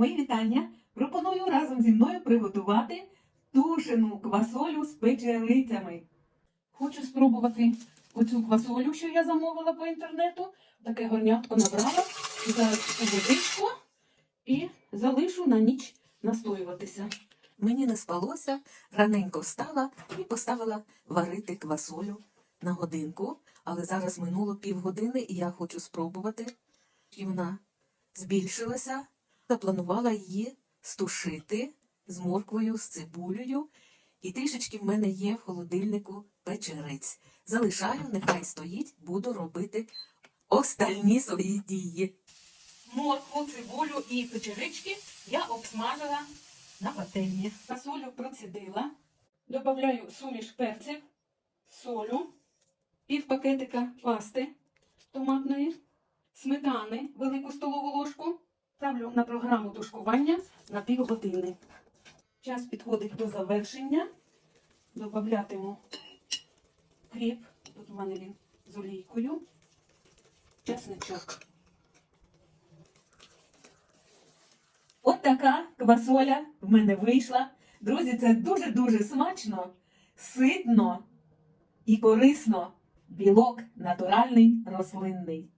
Мої вітання. Пропоную разом зі мною приготувати тушену квасолю з печерицями. Хочу спробувати оцю квасолю, що я замовила по інтернету. Таке горнятко набрала. Зараз водичку і залишу на ніч настоюватися. Мені не спалося, раненько встала і поставила варити квасолю на годинку. Але зараз минуло півгодини, і я хочу спробувати. І вона збільшилася. Запланувала її стушити з морквою, з цибулею. І трішечки в мене є в холодильнику печериць. Залишаю, нехай стоїть, буду робити остальні свої дії. Моркву, цибулю і печерички я обсмажила на пательні. Фасолю процідила. Добавляю суміш перців, солю, пів пакетика пасти томатної, сметани, велику столову. Ставлю на програму тушкування на півгодини. Час підходить до завершення. Добавлятиму кріп. Тут у мене він з олійкою. Чесничок. От така квасоля в мене вийшла. Друзі, це дуже-дуже смачно, ситно і корисно. Білок натуральний рослинний.